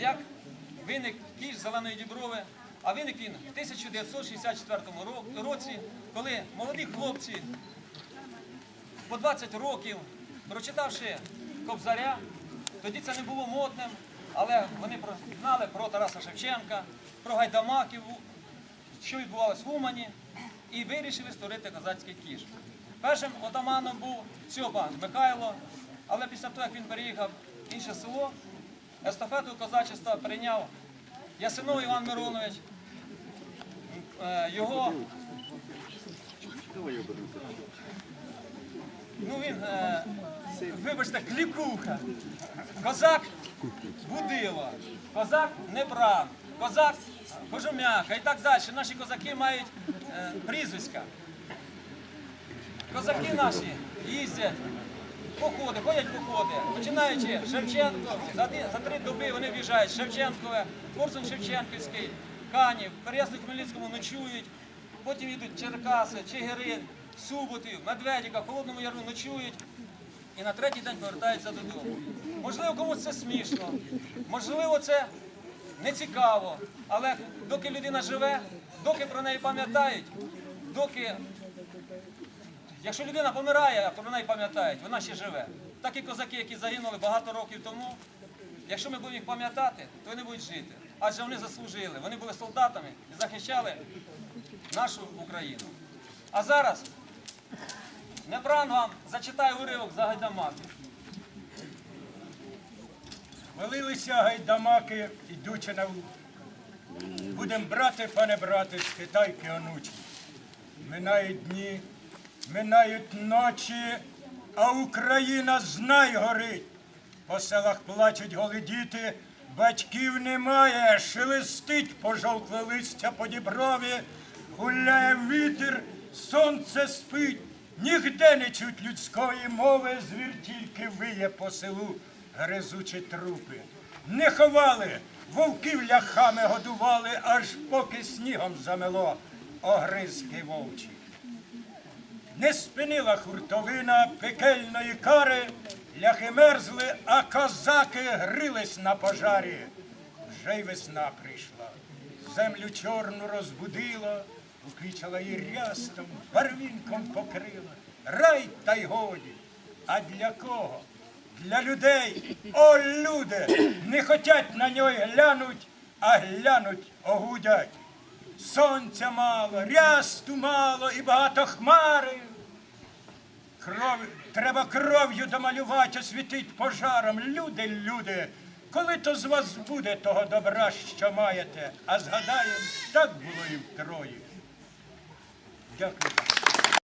як виник кіш Зеленої Діброви, а виник він в 1964 році, коли молоді хлопці по 20 років, прочитавши Кобзаря, тоді це не було модним, але вони знали про Тараса Шевченка, про Гайдамаків, що відбувалося в Умані, і вирішили створити козацький кіш. Першим отаманом був Цьоба Михайло, але після того, як він переїхав в інше село, естафету козачества прийняв Ясинов Іван Миронович. Е, Його Ну він, е, вибачте, клікуха. Козак Будило, козак Небран, козак Кожум'яка і так далі. Наші козаки мають е, прізвиська. Козаки наші їздять, походи, ходять походи. Починаючи Шевченко, за, за три доби вони в'їжджають Шевченкове, Корсун Шевченківський, Канів, в Хмельницькому ночують, потім їдуть Черкаси, Чигирин, Суботів, Медведіка, Холодному Яру ночують і на третій день повертаються додому. Можливо, комусь це смішно, можливо, це не цікаво, але доки людина живе, доки про неї пам'ятають, доки Якщо людина помирає, а про неї пам'ятають, вона ще живе. Так і козаки, які загинули багато років тому, якщо ми будемо їх пам'ятати, то вони будуть жити. Адже вони заслужили, вони були солдатами і захищали нашу Україну. А зараз Небран вам зачитає уривок за Гайдамаки. Молилися гайдамаки, ідучи на. Будем брати, пане брате, з Китайки онучі. Минають дні, минають ночі, а Україна знай горить. По селах плачуть голи діти, батьків немає, шелестить пожовкле листя по діброві, гуляє вітер, сонце спить. Нігде не чуть людської мови, звір тільки виє по селу, гризучі трупи. Не ховали, вовків ляхами годували, аж поки снігом замело огризки вовчі. Не спинила хуртовина пекельної кари, ляхи мерзли, а козаки грились на пожарі. Вже й весна прийшла, землю чорну розбудила, уквічала її рястом, барвінком покрила. Рай та й годі. А для кого? Для людей. О, люди! Не хотять на нього глянуть, а глянуть огудять. Сонця мало, рясту мало і багато хмари. Кров, треба кров'ю домалювати, освітить пожаром. Люди, люди, коли то з вас буде того добра, що маєте, а згадаю, так було і втрої. Дякую.